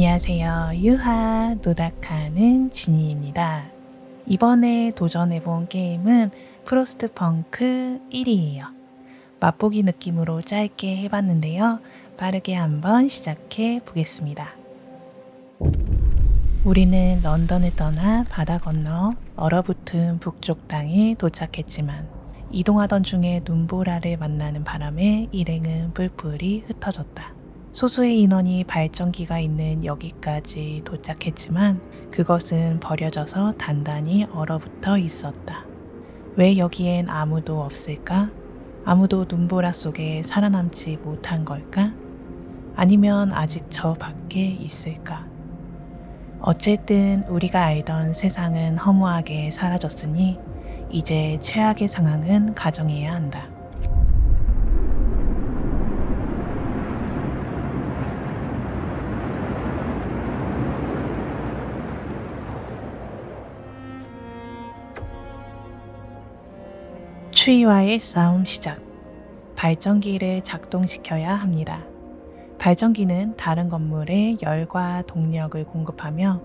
안녕하세요. 유하 노닥하는 진이입니다. 이번에 도전해본 게임은 프로스트 펑크 1이에요. 맛보기 느낌으로 짧게 해봤는데요. 빠르게 한번 시작해 보겠습니다. 우리는 런던을 떠나 바다 건너 얼어붙은 북쪽 땅에 도착했지만 이동하던 중에 눈보라를 만나는 바람에 일행은 뿔뿔이 흩어졌다. 소수의 인원이 발전기가 있는 여기까지 도착했지만 그것은 버려져서 단단히 얼어붙어 있었다. 왜 여기엔 아무도 없을까? 아무도 눈보라 속에 살아남지 못한 걸까? 아니면 아직 저 밖에 있을까? 어쨌든 우리가 알던 세상은 허무하게 사라졌으니 이제 최악의 상황은 가정해야 한다. 추위와의 싸움 시작. 발전기를 작동시켜야 합니다. 발전기는 다른 건물에 열과 동력을 공급하며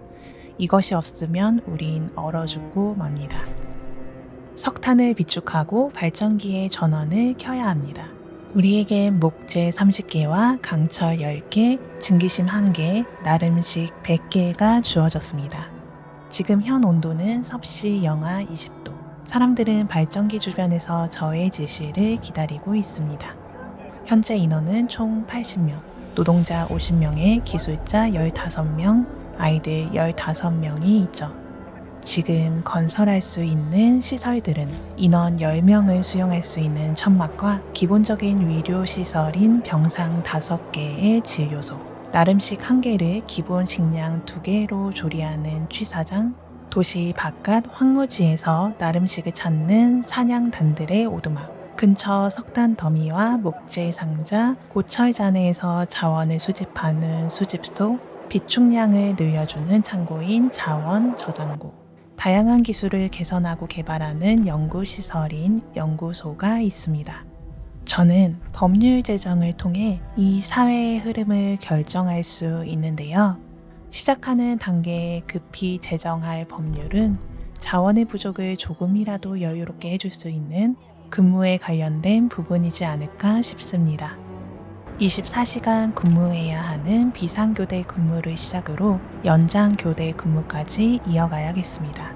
이것이 없으면 우린 얼어 죽고 맙니다. 석탄을 비축하고 발전기의 전원을 켜야 합니다. 우리에겐 목재 30개와 강철 10개, 증기심 1개, 나름식 100개가 주어졌습니다. 지금 현 온도는 섭씨 영하 20도. 사람들은 발전기 주변에서 저의 지시를 기다리고 있습니다. 현재 인원은 총 80명, 노동자 50명에 기술자 15명, 아이들 15명이 있죠. 지금 건설할 수 있는 시설들은 인원 10명을 수용할 수 있는 천막과 기본적인 위료 시설인 병상 5개의 진료소, 나름식 1개를 기본 식량 2개로 조리하는 취사장, 도시 바깥 황무지에서 나름식을 찾는 사냥단들의 오두막, 근처 석탄 더미와 목재 상자, 고철 잔해에서 자원을 수집하는 수집소, 비축량을 늘려주는 창고인 자원 저장고, 다양한 기술을 개선하고 개발하는 연구시설인 연구소가 있습니다. 저는 법률 제정을 통해 이 사회의 흐름을 결정할 수 있는데요. 시작하는 단계에 급히 제정할 법률은 자원의 부족을 조금이라도 여유롭게 해줄 수 있는 근무에 관련된 부분이지 않을까 싶습니다. 24시간 근무해야 하는 비상교대 근무를 시작으로 연장 교대 근무까지 이어가야겠습니다.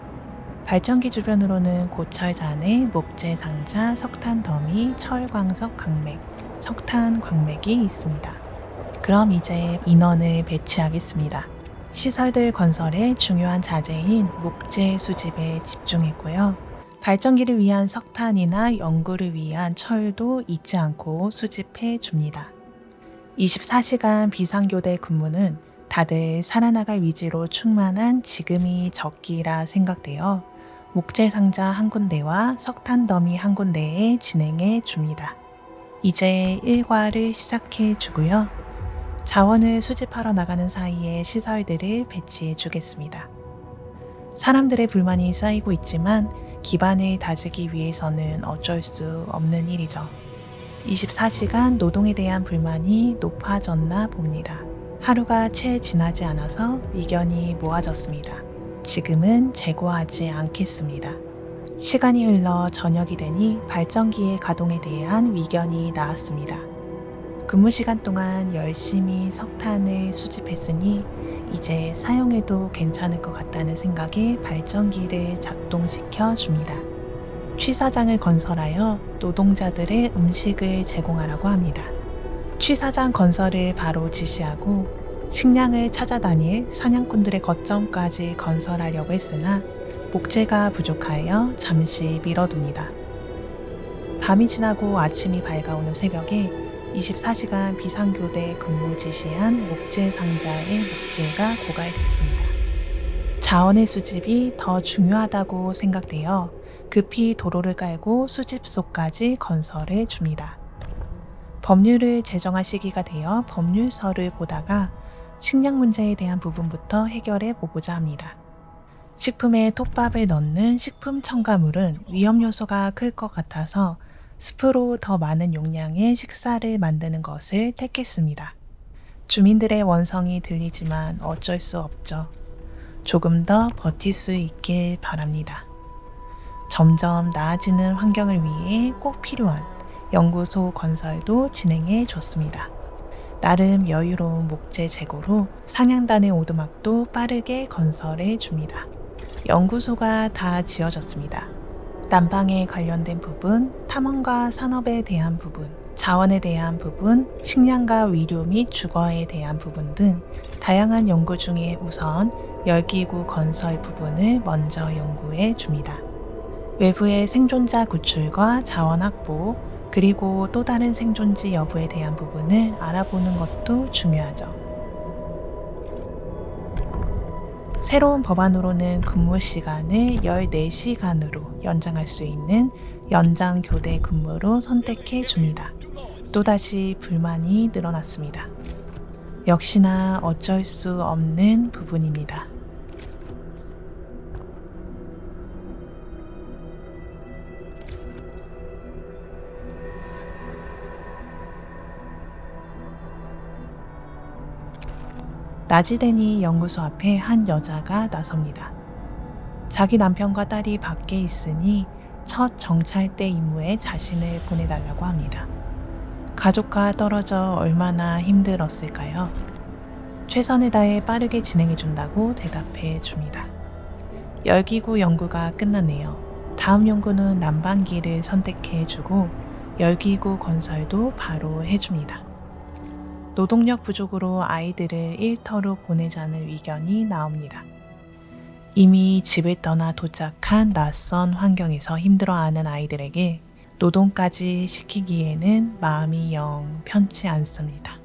발전기 주변으로는 고철 잔해, 목재 상자, 석탄 더미, 철광석 강맥, 석탄 광맥이 있습니다. 그럼 이제 인원을 배치하겠습니다. 시설들 건설에 중요한 자재인 목재 수집에 집중했고요. 발전기를 위한 석탄이나 연구를 위한 철도 잊지 않고 수집해 줍니다. 24시간 비상교대 근무는 다들 살아나갈 위지로 충만한 지금이 적기라 생각되어 목재 상자 한 군데와 석탄 더미 한 군데에 진행해 줍니다. 이제 일과를 시작해 주고요. 자원을 수집하러 나가는 사이에 시설들을 배치해 주겠습니다. 사람들의 불만이 쌓이고 있지만 기반을 다지기 위해서는 어쩔 수 없는 일이죠. 24시간 노동에 대한 불만이 높아졌나 봅니다. 하루가 채 지나지 않아서 의견이 모아졌습니다. 지금은 재고하지 않겠습니다. 시간이 흘러 저녁이 되니 발전기의 가동에 대한 의견이 나왔습니다. 근무 시간 동안 열심히 석탄을 수집했으니 이제 사용해도 괜찮을 것 같다는 생각에 발전기를 작동시켜 줍니다. 취사장을 건설하여 노동자들의 음식을 제공하라고 합니다. 취사장 건설을 바로 지시하고 식량을 찾아다닐 사냥꾼들의 거점까지 건설하려고 했으나 목재가 부족하여 잠시 미뤄둡니다. 밤이 지나고 아침이 밝아오는 새벽에 24시간 비상교대 근무 지시한 목재 상자의 목재가 고갈됐습니다. 자원의 수집이 더 중요하다고 생각되어 급히 도로를 깔고 수집소까지 건설해 줍니다. 법률을 제정할 시기가 되어 법률서를 보다가 식량 문제에 대한 부분부터 해결해 보고자 합니다. 식품에 톱밥을 넣는 식품 첨가물은 위험 요소가 클 것 같아서 스프로 더 많은 용량의 식사를 만드는 것을 택했습니다. 주민들의 원성이 들리지만 어쩔 수 없죠. 조금 더 버틸 수 있길 바랍니다. 점점 나아지는 환경을 위해 꼭 필요한 연구소 건설도 진행해 줬습니다. 나름 여유로운 목재 재고로 상향단의 오두막도 빠르게 건설해 줍니다. 연구소가 다 지어졌습니다. 난방에 관련된 부분, 탐험과 산업에 대한 부분, 자원에 대한 부분, 식량과 위료 및 주거에 대한 부분 등 다양한 연구 중에 우선 열기구 건설 부분을 먼저 연구해 줍니다. 외부의 생존자 구출과 자원 확보, 그리고 또 다른 생존지 여부에 대한 부분을 알아보는 것도 중요하죠. 새로운 법안으로는 근무 시간을 14시간으로 연장할 수 있는 연장 교대 근무로 선택해 줍니다. 또다시 불만이 늘어났습니다. 역시나 어쩔 수 없는 부분입니다. 낮이 되니 연구소 앞에 한 여자가 나섭니다. 자기 남편과 딸이 밖에 있으니 첫 정찰대 임무에 자신을 보내달라고 합니다. 가족과 떨어져 얼마나 힘들었을까요? 최선을 다해 빠르게 진행해 준다고 대답해 줍니다. 열기구 연구가 끝났네요. 다음 연구는 난방기를 선택해 주고 열기구 건설도 바로 해줍니다. 노동력 부족으로 아이들을 일터로 보내자는 의견이 나옵니다. 이미 집을 떠나 도착한 낯선 환경에서 힘들어하는 아이들에게 노동까지 시키기에는 마음이 영 편치 않습니다.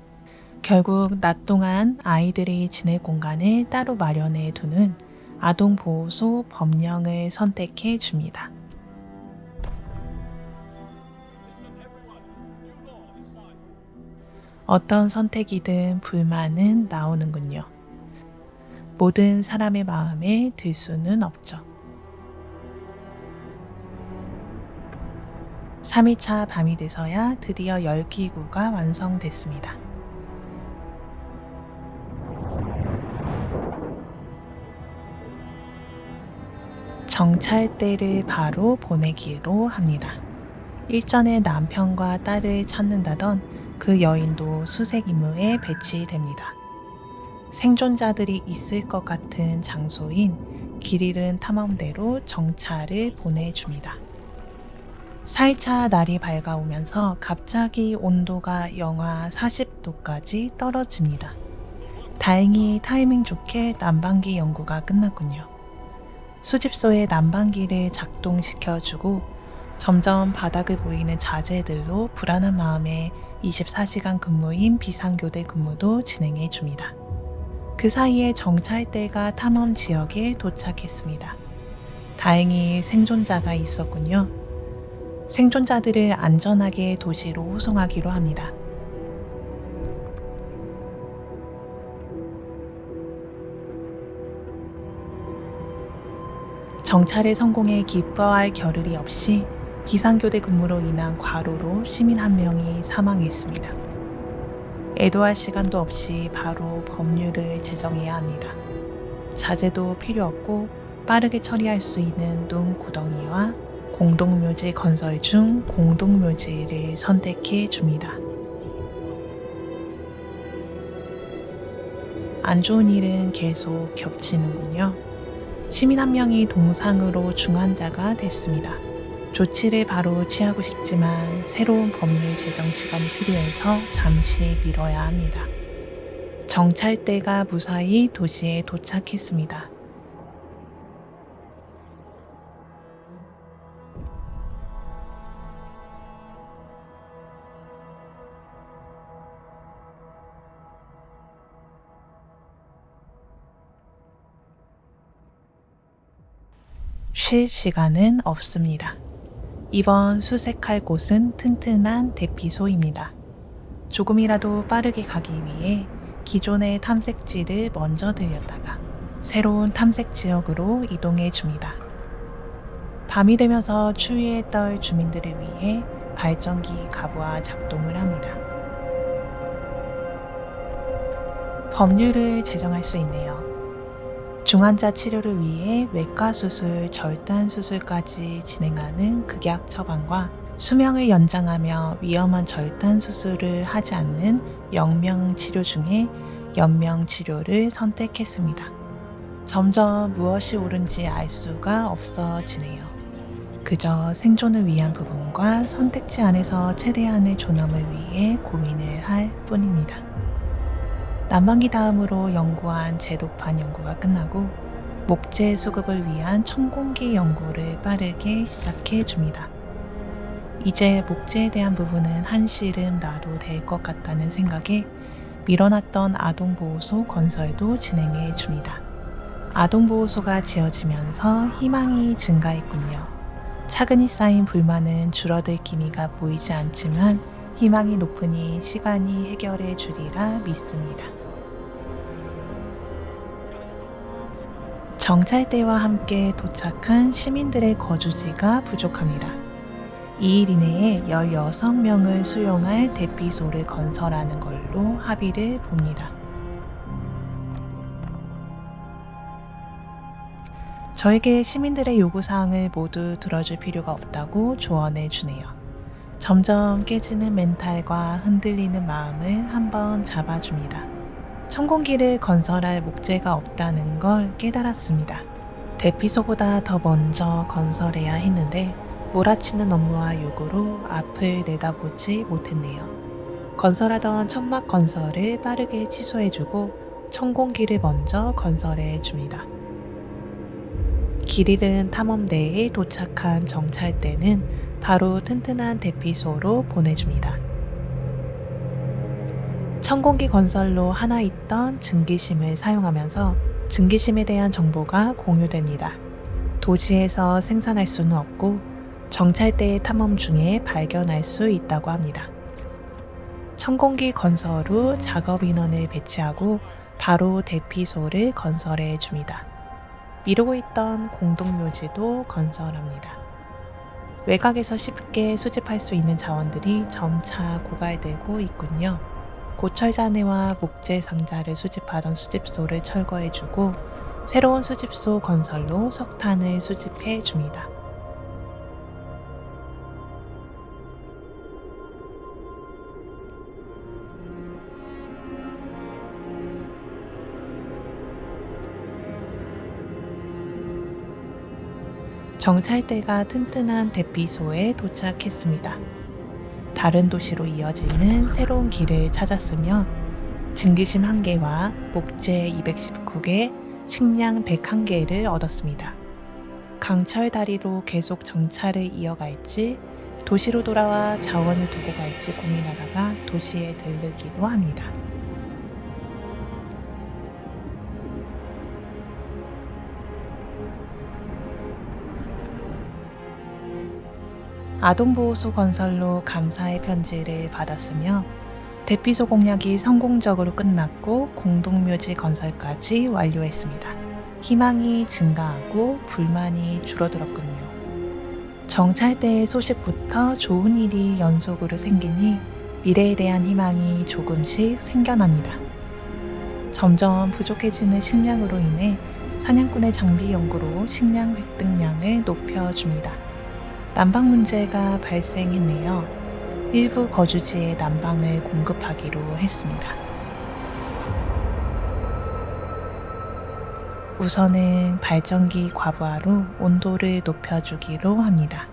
결국 낮 동안 아이들이 지낼 공간을 따로 마련해 두는 아동보호소 법령을 선택해 줍니다. 어떤 선택이든 불만은 나오는군요. 모든 사람의 마음에 들 수는 없죠. 3일차 밤이 돼서야 드디어 열기구가 완성됐습니다. 정찰대를 바로 보내기로 합니다. 일전에 남편과 딸을 찾는다던 그 여인도 수색 임무에 배치됩니다. 생존자들이 있을 것 같은 장소인 길 잃은 탐험대로 정찰을 보내줍니다. 4일차 날이 밝아오면서 갑자기 온도가 영하 40도까지 떨어집니다. 다행히 타이밍 좋게 난방기 연구가 끝났군요. 수집소에 난방기를 작동시켜주고 점점 바닥을 보이는 자재들로 불안한 마음에 24시간 근무인 비상교대 근무도 진행해 줍니다. 그 사이에 정찰대가 탐험 지역에 도착했습니다. 다행히 생존자가 있었군요. 생존자들을 안전하게 도시로 호송하기로 합니다. 정찰의 성공에 기뻐할 겨를이 없이 비상교대 근무로 인한 과로로 시민 한 명이 사망했습니다. 애도할 시간도 없이 바로 법률을 제정해야 합니다. 자재도 필요 없고 빠르게 처리할 수 있는 눈 구덩이와 공동묘지 건설 중 공동묘지를 선택해 줍니다. 안 좋은 일은 계속 겹치는군요. 시민 한 명이 동상으로 중환자가 됐습니다. 조치를 바로 취하고 싶지만 새로운 법률 제정 시간이 필요해서 잠시 미뤄야 합니다. 정찰대가 무사히 도시에 도착했습니다. 쉴 시간은 없습니다. 이번 수색할 곳은 튼튼한 대피소입니다. 조금이라도 빠르게 가기 위해 기존의 탐색지를 먼저 들렸다가 새로운 탐색 지역으로 이동해 줍니다. 밤이 되면서 추위에 떨 주민들을 위해 발전기 가부와 작동을 합니다. 법률을 제정할 수 있네요. 중환자 치료를 위해 외과 수술, 절단 수술까지 진행하는 극약 처방과 수명을 연장하며 위험한 절단 수술을 하지 않는 영명 치료 중에 연명 치료를 선택했습니다. 점점 무엇이 옳은지 알 수가 없어지네요. 그저 생존을 위한 부분과 선택지 안에서 최대한의 존엄을 위해 고민을 할 뿐입니다. 난방기 다음으로 연구한 제도판 연구가 끝나고 목재 수급을 위한 천공기 연구를 빠르게 시작해 줍니다. 이제 목재에 대한 부분은 한시름 놔도 될 것 같다는 생각에 밀어놨던 아동보호소 건설도 진행해 줍니다. 아동보호소가 지어지면서 희망이 증가했군요. 차근히 쌓인 불만은 줄어들 기미가 보이지 않지만 희망이 높으니 시간이 해결해 주리라 믿습니다. 정찰대와 함께 도착한 시민들의 거주지가 부족합니다. 2일 이내에 16명을 수용할 대피소를 건설하는 걸로 합의를 봅니다. 저에게 시민들의 요구사항을 모두 들어줄 필요가 없다고 조언해 주네요. 점점 깨지는 멘탈과 흔들리는 마음을 한번 잡아줍니다. 천공기를 건설할 목재가 없다는 걸 깨달았습니다. 대피소보다 더 먼저 건설해야 했는데 몰아치는 업무와 요구로 앞을 내다보지 못했네요. 건설하던 천막 건설을 빠르게 취소해주고 천공기를 먼저 건설해 줍니다. 길 잃은 탐험대에 도착한 정찰대는 바로 튼튼한 대피소로 보내줍니다. 천공기 건설로 하나 있던 증기심을 사용하면서 증기심에 대한 정보가 공유됩니다. 도시에서 생산할 수는 없고 정찰대의 탐험 중에 발견할 수 있다고 합니다. 천공기 건설 후 작업 인원을 배치하고 바로 대피소를 건설해 줍니다. 미루고 있던 공동묘지도 건설합니다. 외곽에서 쉽게 수집할 수 있는 자원들이 점차 고갈되고 있군요. 고철자네와 목재 상자를 수집하던 수집소를 철거해주고 새로운 수집소 건설로 석탄을 수집해 줍니다. 정찰대가 튼튼한 대피소에 도착했습니다. 다른 도시로 이어지는 새로운 길을 찾았으며 증기심 1개와 목재 219개, 식량 101개를 얻었습니다. 강철 다리로 계속 정찰을 이어갈지 도시로 돌아와 자원을 두고 갈지 고민하다가 도시에 들르기도 합니다. 아동보호소 건설로 감사의 편지를 받았으며 대피소 공략이 성공적으로 끝났고 공동묘지 건설까지 완료했습니다. 희망이 증가하고 불만이 줄어들었군요. 정찰대의 소식부터 좋은 일이 연속으로 생기니 미래에 대한 희망이 조금씩 생겨납니다. 점점 부족해지는 식량으로 인해 사냥꾼의 장비 연구로 식량 획득량을 높여줍니다. 난방 문제가 발생했네요. 일부 거주지에 난방을 공급하기로 했습니다. 우선은 발전기 과부하로 온도를 높여주기로 합니다.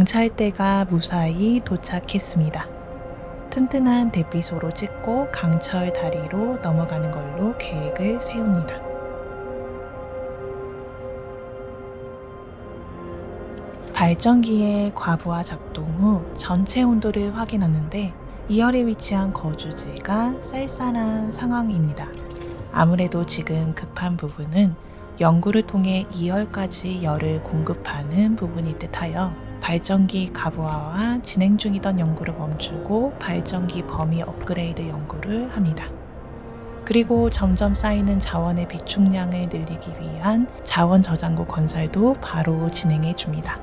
정찰대가 무사히 도착했습니다. 튼튼한 대피소로 찍고 강철 다리로 넘어가는 걸로 계획을 세웁니다. 발전기의 과부하 작동 후 전체 온도를 확인하는데 2열에 위치한 거주지가 쌀쌀한 상황입니다. 아무래도 지금 급한 부분은 연구를 통해 2열까지 열을 공급하는 부분이 듯하여 발전기 가부화와 진행 중이던 연구를 멈추고 발전기 범위 업그레이드 연구를 합니다. 그리고 점점 쌓이는 자원의 비축량을 늘리기 위한 자원 저장고 건설도 바로 진행해 줍니다.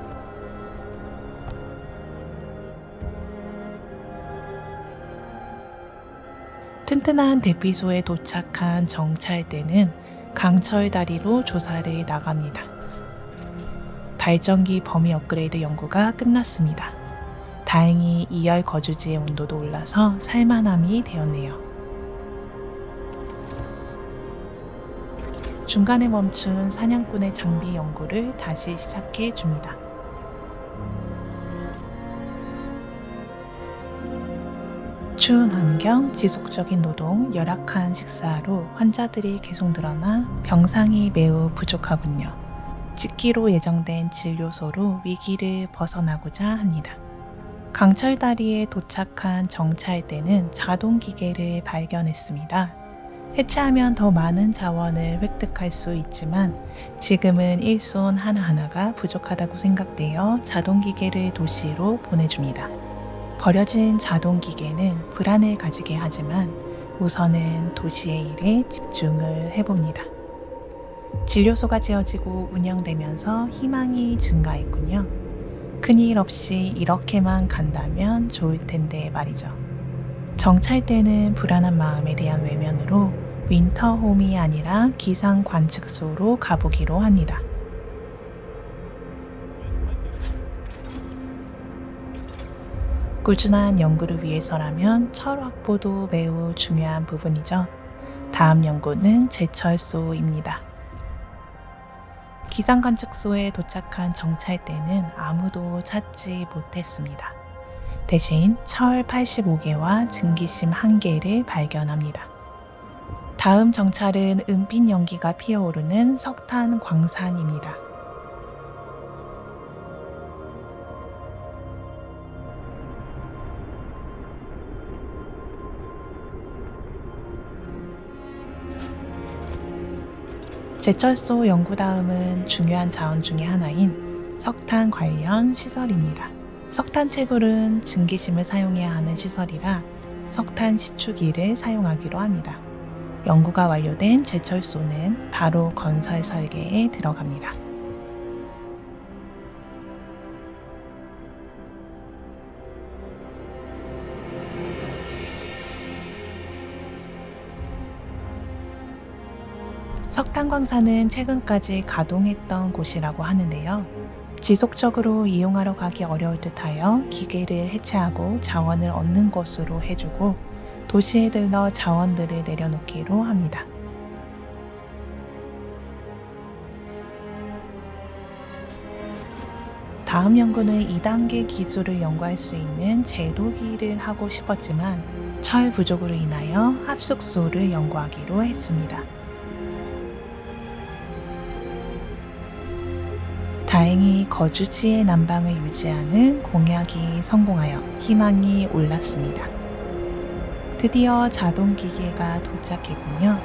튼튼한 대피소에 도착한 정찰대는 강철 다리로 조사를 나갑니다. 발전기 범위 업그레이드 연구가 끝났습니다. 다행히 2열 거주지의 온도도 올라서 살만함이 되었네요. 중간에 멈춘 사냥꾼의 장비 연구를 다시 시작해 줍니다. 추운 환경, 지속적인 노동, 열악한 식사로 환자들이 계속 늘어나 병상이 매우 부족하군요. 찍기로 예정된 진료소로 위기를 벗어나고자 합니다. 강철다리에 도착한 정찰대는 자동 기계를 발견했습니다. 해체하면 더 많은 자원을 획득할 수 있지만 지금은 일손 하나하나가 부족하다고 생각되어 자동 기계를 도시로 보내줍니다. 버려진 자동 기계는 불안을 가지게 하지만 우선은 도시의 일에 집중을 해봅니다. 진료소가 지어지고 운영되면서 희망이 증가했군요. 큰일 없이 이렇게만 간다면 좋을 텐데 말이죠. 정찰대는 불안한 마음에 대한 외면으로 윈터홈이 아니라 기상 관측소로 가보기로 합니다. 꾸준한 연구를 위해서라면 철 확보도 매우 중요한 부분이죠. 다음 연구는 제철소입니다. 기상관측소에 도착한 정찰대는 아무도 찾지 못했습니다. 대신 철 85개와 증기심 1개를 발견합니다. 다음 정찰은 은빛 연기가 피어오르는 석탄 광산입니다. 제철소 연구 다음은 중요한 자원 중의 하나인 석탄 관련 시설입니다. 석탄 채굴은 증기심을 사용해야 하는 시설이라 석탄 시추기를 사용하기로 합니다. 연구가 완료된 제철소는 바로 건설 설계에 들어갑니다. 석탄광산은 최근까지 가동했던 곳이라고 하는데요. 지속적으로 이용하러 가기 어려울 듯하여 기계를 해체하고 자원을 얻는 곳으로 해주고 도시에 들러 자원들을 내려놓기로 합니다. 다음 연구는 2단계 기술을 연구할 수 있는 제도기를 하고 싶었지만 철 부족으로 인하여 합숙소를 연구하기로 했습니다. 다행히 거주지의 난방을 유지하는 공약이 성공하여 희망이 올랐습니다. 드디어 자동 기계가 도착했군요.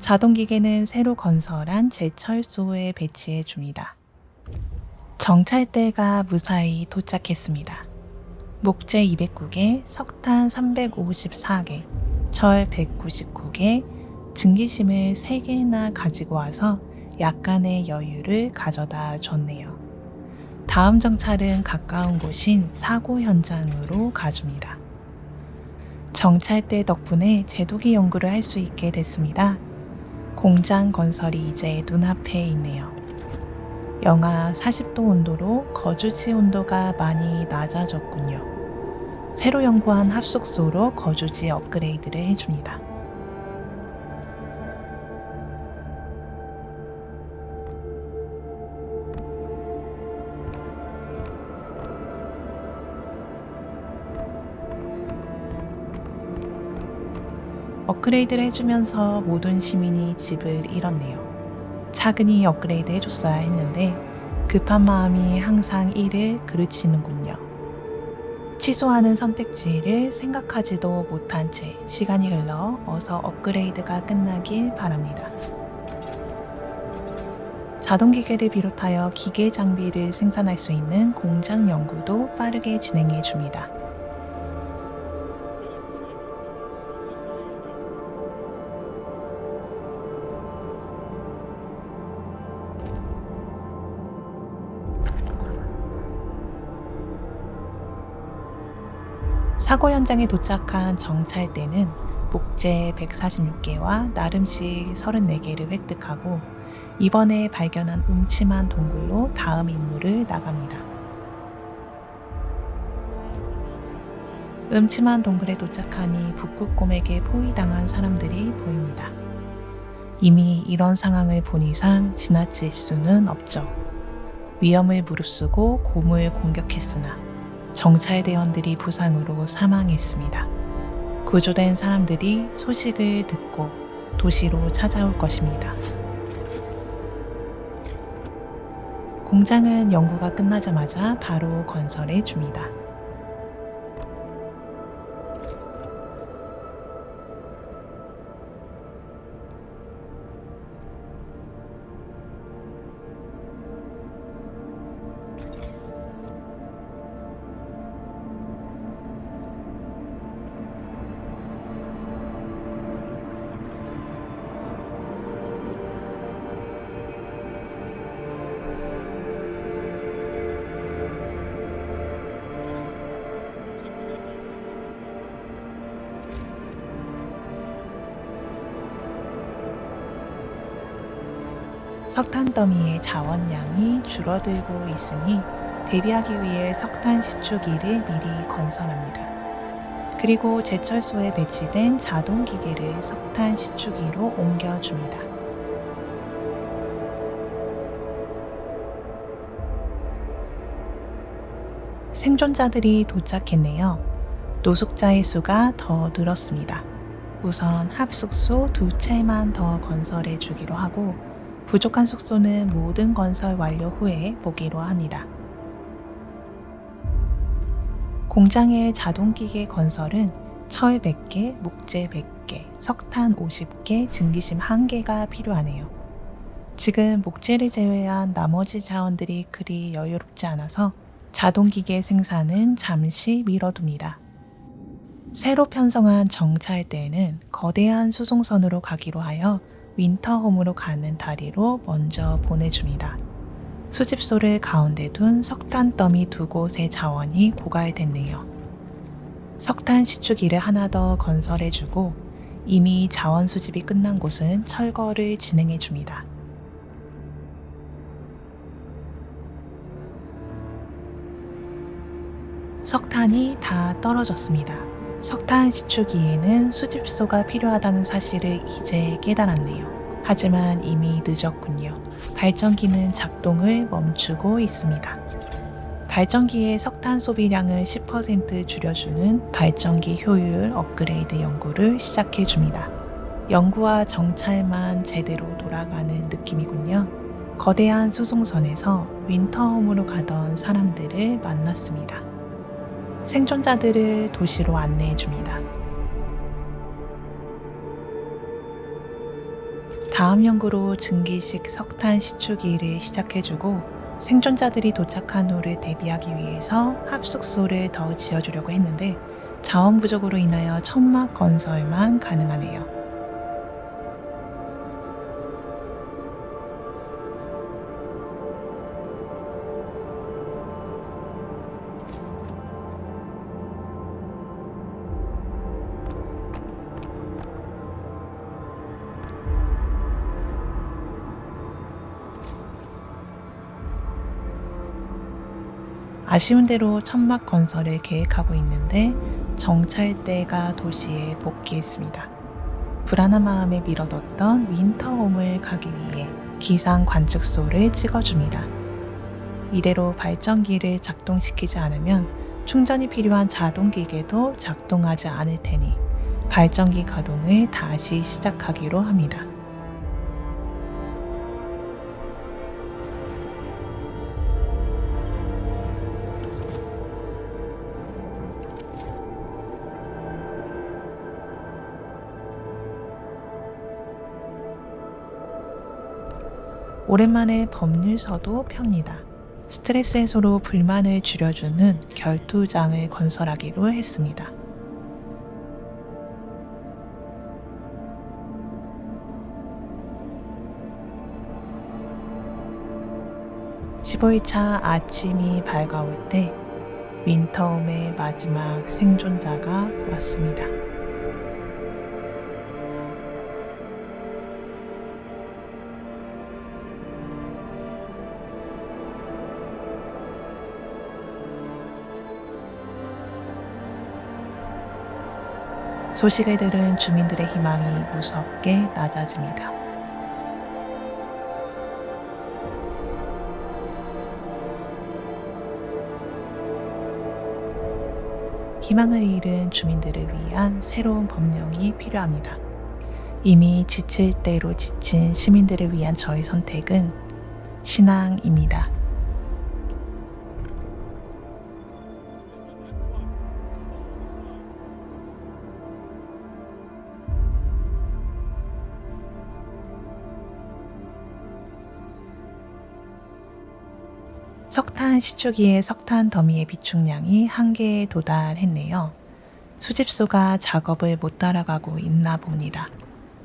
자동 기계는 새로 건설한 제철소에 배치해 줍니다. 정찰대가 무사히 도착했습니다. 목재 209개, 석탄 354개, 철 199개, 증기심을 3개나 가지고 와서 약간의 여유를 가져다 줬네요. 다음 정찰은 가까운 곳인 사고 현장으로 가줍니다. 정찰대 덕분에 제도기 연구를 할 수 있게 됐습니다. 공장 건설이 이제 눈앞에 있네요. 영하 40도 온도로 거주지 온도가 많이 낮아졌군요. 새로 연구한 합숙소로 거주지 업그레이드를 해줍니다. 업그레이드를 해주면서 모든 시민이 집을 잃었네요. 차근히 업그레이드 해줬어야 했는데 급한 마음이 항상 일을 그르치는군요. 취소하는 선택지를 생각하지도 못한 채 시간이 흘러 어서 업그레이드가 끝나길 바랍니다. 자동기계를 비롯하여 기계 장비를 생산할 수 있는 공장 연구도 빠르게 진행해 줍니다. 사고 현장에 도착한 정찰대는 목재 146개와 나름씩 34개를 획득하고 이번에 발견한 음침한 동굴로 다음 임무를 나갑니다. 음침한 동굴에 도착하니 북극곰에게 포위당한 사람들이 보입니다. 이미 이런 상황을 본 이상 지나칠 수는 없죠. 위험을 무릅쓰고 곰을 공격했으나 정찰 대원들이 부상으로 사망했습니다. 구조된 사람들이 소식을 듣고 도시로 찾아올 것입니다. 공장은 연구가 끝나자마자 바로 건설해 줍니다. 석탄 더미의 자원량이 줄어들고 있으니 대비하기 위해 석탄 시추기를 미리 건설합니다. 그리고 제철소에 배치된 자동 기계를 석탄 시추기로 옮겨줍니다. 생존자들이 도착했네요. 노숙자의 수가 더 늘었습니다. 우선 합숙소 두 채만 더 건설해 주기로 하고 부족한 숙소는 모든 건설 완료 후에 보기로 합니다. 공장의 자동기계 건설은 철 100개, 목재 100개, 석탄 50개, 증기심 1개가 필요하네요. 지금 목재를 제외한 나머지 자원들이 그리 여유롭지 않아서 자동기계 생산은 잠시 미뤄둡니다. 새로 편성한 정찰대에는 거대한 수송선으로 가기로 하여 윈터홈으로 가는 다리로 먼저 보내줍니다. 수집소를 가운데 둔 석탄 더미 두 곳의 자원이 고갈됐네요. 석탄 시추기를 하나 더 건설해주고 이미 자원 수집이 끝난 곳은 철거를 진행해줍니다. 석탄이 다 떨어졌습니다. 석탄 시추기에는 수집소가 필요하다는 사실을 이제 깨달았네요. 하지만 이미 늦었군요. 발전기는 작동을 멈추고 있습니다. 발전기의 석탄 소비량을 10% 줄여주는 발전기 효율 업그레이드 연구를 시작해 줍니다. 연구와 정찰만 제대로 돌아가는 느낌이군요. 거대한 수송선에서 윈터홈으로 가던 사람들을 만났습니다. 생존자들을 도시로 안내해 줍니다. 다음 연구로 증기식 석탄 시추기를 시작해주고 생존자들이 도착한 후를 대비하기 위해서 합숙소를 더 지어주려고 했는데 자원 부족으로 인하여 천막 건설만 가능하네요. 아쉬운 대로 천막 건설을 계획하고 있는데 정찰대가 도시에 복귀했습니다. 불안한 마음에 미뤄뒀던 윈터홈을 가기 위해 기상 관측소를 찍어줍니다. 이대로 발전기를 작동시키지 않으면 충전이 필요한 자동기계도 작동하지 않을 테니 발전기 가동을 다시 시작하기로 합니다. 오랜만에 법률서도 펴니다. 스트레스 해소로 불만을 줄여주는 결투장을 건설하기로 했습니다. 15일차 아침이 밝아올 때 윈터홈의 마지막 생존자가 왔습니다. 소식을 들은 주민들의 희망이 무섭게 낮아집니다. 희망을 잃은 주민들을 위한 새로운 법령이 필요합니다. 이미 지칠 대로 지친 시민들을 위한 저의 선택은 신앙입니다. 석탄 시초기의 석탄 더미의 비축량이 한계에 도달했네요. 수집소가 작업을 못 따라가고 있나 봅니다.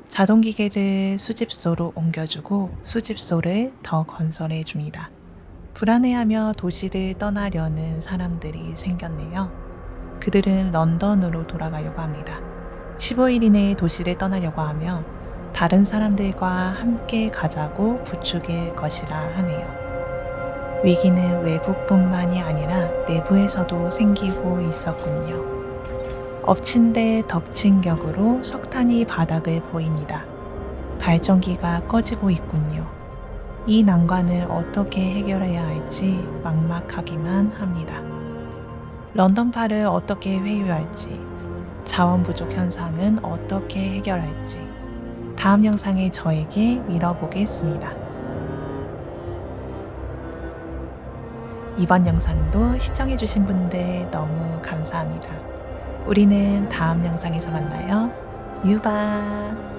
자동기계를 수집소로 옮겨주고 수집소를 더 건설해 줍니다. 불안해하며 도시를 떠나려는 사람들이 생겼네요. 그들은 런던으로 돌아가려고 합니다. 15일 이내에 도시를 떠나려고 하며 다른 사람들과 함께 가자고 부추길 것이라 하네요. 위기는 외부뿐만이 아니라 내부에서도 생기고 있었군요. 엎친 데 덮친 격으로 석탄이 바닥을 보입니다. 발전기가 꺼지고 있군요. 이 난관을 어떻게 해결해야 할지 막막하기만 합니다. 런던파를 어떻게 회유할지, 자원 부족 현상은 어떻게 해결할지, 다음 영상에 저에게 밀어보겠습니다. 이번 영상도 시청해주신 분들 너무 감사합니다. 우리는 다음 영상에서 만나요. 유바!